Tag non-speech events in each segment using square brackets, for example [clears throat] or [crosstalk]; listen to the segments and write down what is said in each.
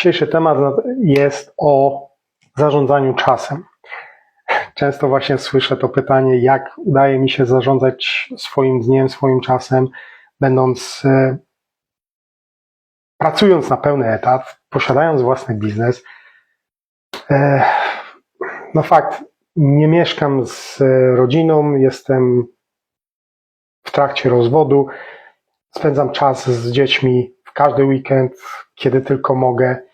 Dzisiejszy temat jest o zarządzaniu czasem. Często właśnie słyszę to pytanie, jak udaje mi się zarządzać swoim dniem, swoim czasem, będąc, e, pracując na pełny etat, posiadając własny biznes. E, No fakt, nie mieszkam z rodziną, jestem w trakcie rozwodu, spędzam czas z dziećmi w każdy weekend, kiedy tylko mogę.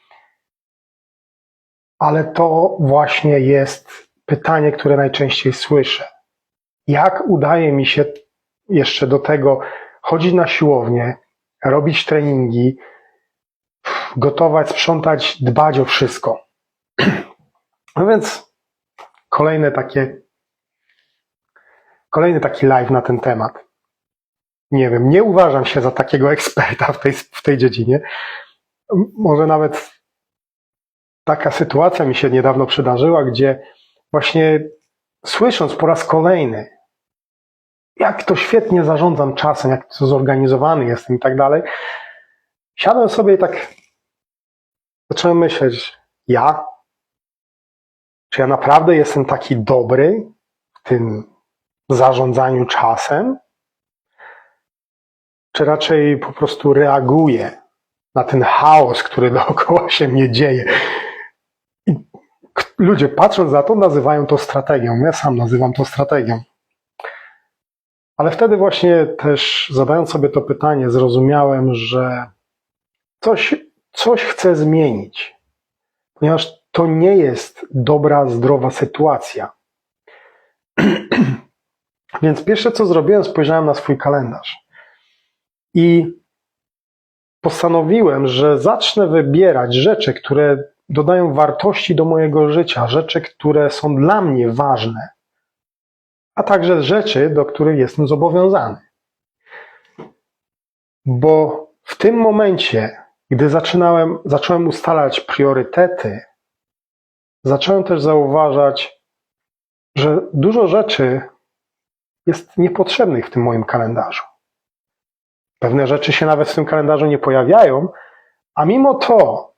Ale to właśnie jest pytanie, które najczęściej słyszę. Jak udaje mi się jeszcze do tego chodzić na siłownię, robić treningi, gotować, sprzątać, dbać o wszystko? No więc kolejne takie, kolejny taki live na ten temat. Nie wiem, nie uważam się za takiego [laughs] eksperta w tej, w tej dziedzinie. Może nawet taka sytuacja mi się niedawno przydarzyła, gdzie właśnie słysząc po raz kolejny, jak to świetnie zarządzam czasem, jak to zorganizowany jestem i tak dalej, siadłem sobie i tak zacząłem myśleć, ja? Czy ja naprawdę jestem taki dobry w tym zarządzaniu czasem? Czy raczej po prostu reaguję na ten chaos, który [laughs] dookoła się mnie dzieje? Ludzie patrząc na to, nazywają to strategią. Ja sam nazywam to strategią. Ale wtedy właśnie też zadając sobie to pytanie, zrozumiałem, że coś, coś chcę zmienić, ponieważ to nie jest dobra, zdrowa sytuacja. [clears throat] Więc pierwsze co zrobiłem, spojrzałem na swój kalendarz i postanowiłem, że zacznę wybierać rzeczy, które dodają wartości do mojego życia, rzeczy, które są dla mnie ważne, a także rzeczy, do których jestem zobowiązany. Bo w tym momencie, gdy zaczynałem, zacząłem ustalać priorytety, zacząłem też zauważać, że dużo rzeczy jest niepotrzebnych w tym moim kalendarzu. Pewne rzeczy się nawet w tym kalendarzu nie pojawiają, a mimo to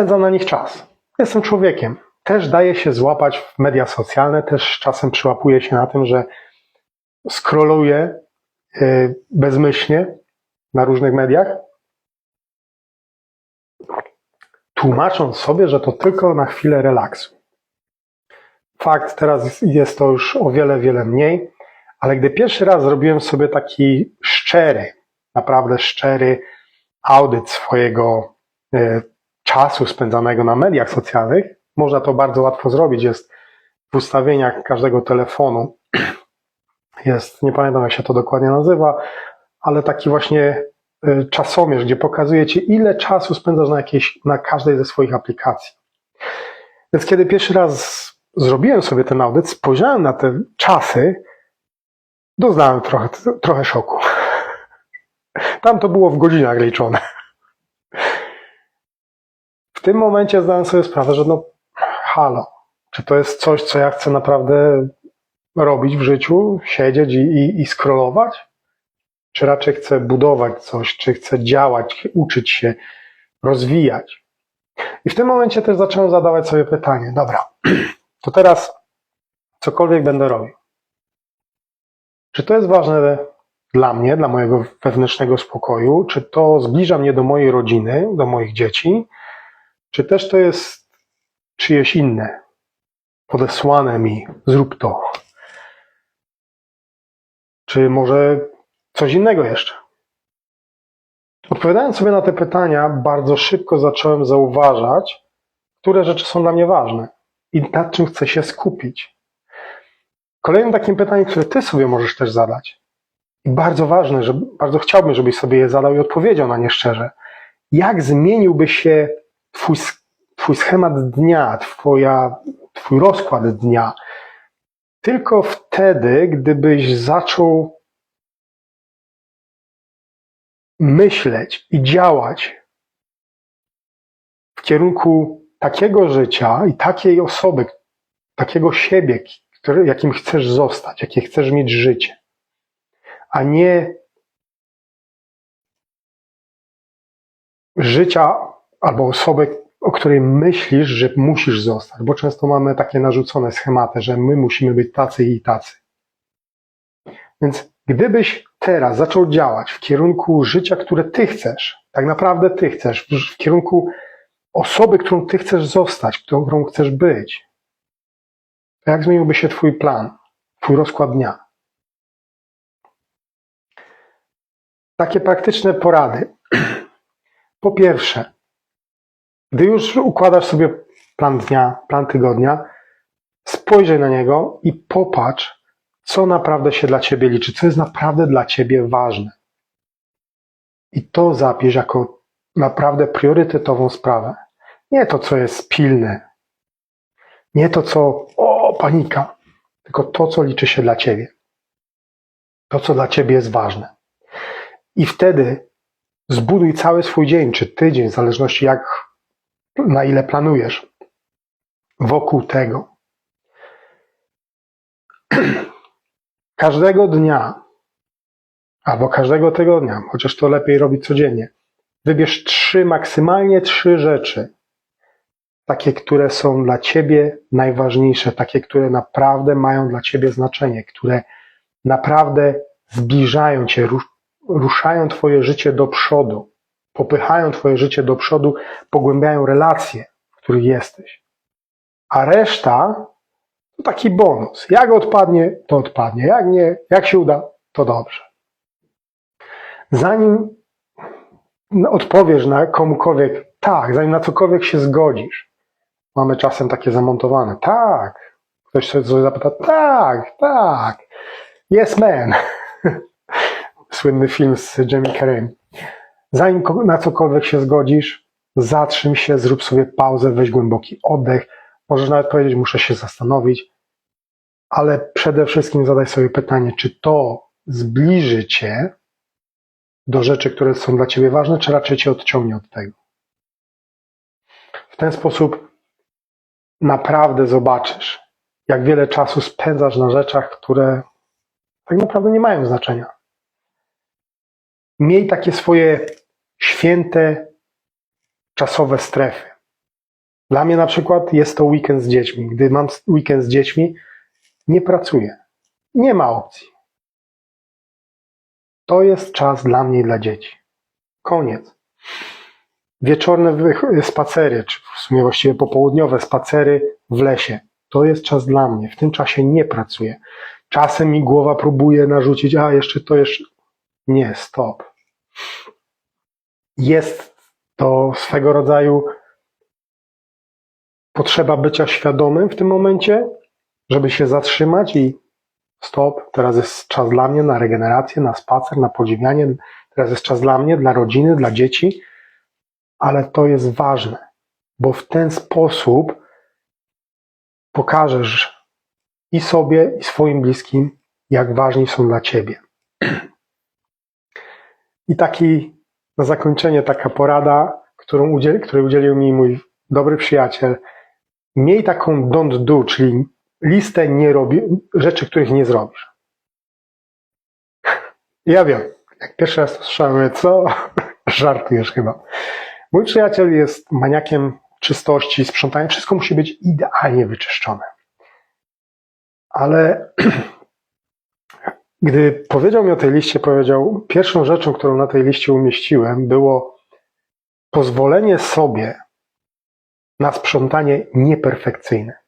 spędzam na nich czas. Jestem człowiekiem. Też daje się złapać w media socjalne, też czasem przyłapuję się na tym, że scrolluję yy, bezmyślnie na różnych mediach, tłumacząc sobie, że to tylko na chwilę relaksu. Fakt, teraz jest to już o wiele, wiele mniej, ale gdy pierwszy raz zrobiłem sobie taki szczery, naprawdę szczery audyt swojego e, czasu spędzanego na mediach socjalnych, można to bardzo łatwo zrobić. Jest w ustawieniach każdego telefonu. [clears throat] Jest, nie pamiętam jak się to dokładnie nazywa, ale taki właśnie e, czasomierz, gdzie pokazuje ci, ile czasu spędzasz na, jakiejś, na każdej ze swoich aplikacji. Więc kiedy pierwszy raz zrobiłem sobie ten audyt, spojrzałem na te czasy, doznałem trochę, trochę szoku. [laughs] Tam to było w godzinach liczone. W tym momencie zdałem sobie sprawę, że no halo, czy to jest coś, co ja chcę naprawdę robić w życiu, siedzieć i, i, i scrollować? Czy raczej chcę budować coś, czy chcę działać, uczyć się, rozwijać? I w tym momencie też zacząłem zadawać sobie pytanie, dobra, [clears throat] to teraz cokolwiek będę robił. Czy to jest ważne dla mnie, dla mojego wewnętrznego spokoju? Czy to zbliża mnie do mojej rodziny, do moich dzieci? Czy też to jest czyjeś inne, podesłane mi, zrób to? Czy może coś innego jeszcze? Odpowiadając sobie na te pytania, bardzo szybko zacząłem zauważać, które rzeczy są dla mnie ważne i nad czym chcę się skupić. Kolejnym takim pytaniem, które ty sobie możesz też zadać, i bardzo ważne, że bardzo chciałbym, żebyś sobie je zadał i odpowiedział na nie szczerze. Jak zmieniłby się twój, twój schemat dnia, twoja, twój rozkład dnia, tylko wtedy, gdybyś zaczął myśleć i działać w kierunku takiego życia i takiej osoby, takiego siebie, który, jakim chcesz zostać, jakie chcesz mieć życie, a nie życia albo osoby, o której myślisz, że musisz zostać, bo często mamy takie narzucone schematy, że my musimy być tacy i tacy. Więc gdybyś teraz zaczął działać w kierunku życia, które ty chcesz, tak naprawdę ty chcesz, w kierunku osoby, którą ty chcesz zostać, którą chcesz być, to jak zmieniłby się twój plan, twój rozkład dnia? Takie praktyczne porady. [clears throat] Po pierwsze, gdy już układasz sobie plan dnia, plan tygodnia, spojrzyj na niego i popatrz, co naprawdę się dla ciebie liczy, co jest naprawdę dla ciebie ważne. I to zapisz jako naprawdę priorytetową sprawę. Nie to, co jest pilne, nie to, co o, panika, tylko to, co liczy się dla ciebie. To, co dla ciebie jest ważne. I wtedy zbuduj cały swój dzień, czy tydzień, w zależności jak, na ile planujesz, wokół tego. [clears throat] Każdego dnia, albo każdego tygodnia, chociaż to lepiej robić codziennie, wybierz trzy, maksymalnie trzy rzeczy, takie, które są dla ciebie najważniejsze, takie, które naprawdę mają dla ciebie znaczenie, które naprawdę zbliżają cię, ruszają Twoje życie do przodu, popychają Twoje życie do przodu, pogłębiają relacje, w których jesteś. A reszta to taki bonus. Jak odpadnie, to odpadnie. Jak nie, jak się uda, to dobrze. Zanim odpowiesz na komukolwiek tak, zanim na cokolwiek się zgodzisz, mamy czasem takie zamontowane. Tak. Ktoś sobie zapyta, tak, tak. Yes, man. [laughs] słynny film z Jamie Carrey. Zanim na cokolwiek się zgodzisz, zatrzym się, zrób sobie pauzę, weź głęboki oddech. Możesz nawet powiedzieć, muszę się zastanowić, ale przede wszystkim zadaj sobie pytanie, czy to zbliży cię do rzeczy, które są dla ciebie ważne, czy raczej cię odciągnie od tego. W ten sposób naprawdę zobaczysz, jak wiele czasu spędzasz na rzeczach, które tak naprawdę nie mają znaczenia miej takie swoje święte, czasowe strefy. Dla mnie na przykład jest to weekend z dziećmi. Gdy mam weekend z dziećmi, nie pracuję. Nie ma opcji. To jest czas dla mnie i dla dzieci. Koniec. Wieczorne spacery, czy w sumie właściwie popołudniowe spacery w lesie. To jest czas dla mnie. W tym czasie nie pracuję. Czasem mi głowa próbuje narzucić, a jeszcze to jeszcze. Nie, stop. Jest to swego rodzaju potrzeba bycia świadomym w tym momencie, żeby się zatrzymać i stop, teraz jest czas dla mnie na regenerację, na spacer, na podziwianie, teraz jest czas dla mnie, dla rodziny, dla dzieci, ale to jest ważne, bo w ten sposób pokażesz i sobie, i swoim bliskim, jak ważni są dla ciebie. I taki na zakończenie taka porada, którą udziel, której udzielił mi mój dobry przyjaciel. Miej taką don't do, czyli listę nie robi, rzeczy, których nie zrobisz. [laughs] Ja wiem, jak pierwszy raz słyszałem, co? [laughs] Żartujesz chyba. Mój przyjaciel jest maniakiem czystości, sprzątania. Wszystko musi być idealnie wyczyszczone. Ale [clears throat] Gdy powiedział mi o tej liście, powiedział, pierwszą rzeczą, którą na tej liście umieściłem, było pozwolenie sobie na sprzątanie nieperfekcyjne.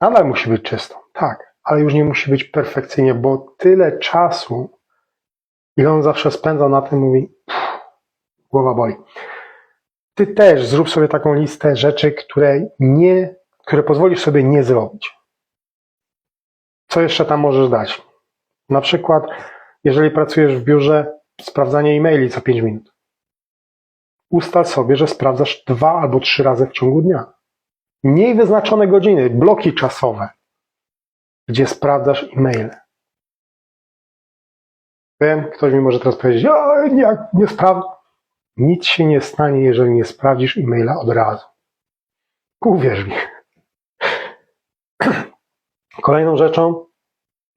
Nadal musi być czysto, tak, ale już nie musi być perfekcyjnie, bo tyle czasu, ile on zawsze spędzał na tym, mówi, pff, głowa boli. Ty też zrób sobie taką listę rzeczy, które nie, które pozwolisz sobie nie zrobić. Co jeszcze tam możesz dać? Na przykład, jeżeli pracujesz w biurze, sprawdzanie e-maili co 5 minut. Ustal sobie, że sprawdzasz dwa albo trzy razy w ciągu dnia. Mniej wyznaczone godziny, bloki czasowe, gdzie sprawdzasz e-maile. Wiem, ktoś mi może teraz powiedzieć, o, nie, nie sprawdzę. Nic się nie stanie, jeżeli nie sprawdzisz e-maila od razu. Uwierz mi. Kolejną rzeczą,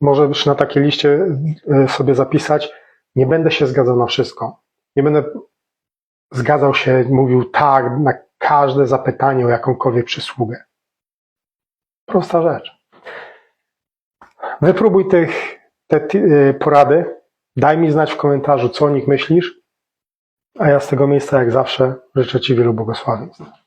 możesz na takiej liście e, sobie zapisać, nie będę się zgadzał na wszystko. Nie będę zgadzał się, mówił tak na każde zapytanie o jakąkolwiek przysługę. Prosta rzecz. Wypróbuj tych, te y, porady. Daj mi znać w komentarzu, co o nich myślisz. A ja z tego miejsca, jak zawsze, życzę Ci wielu błogosławieństw.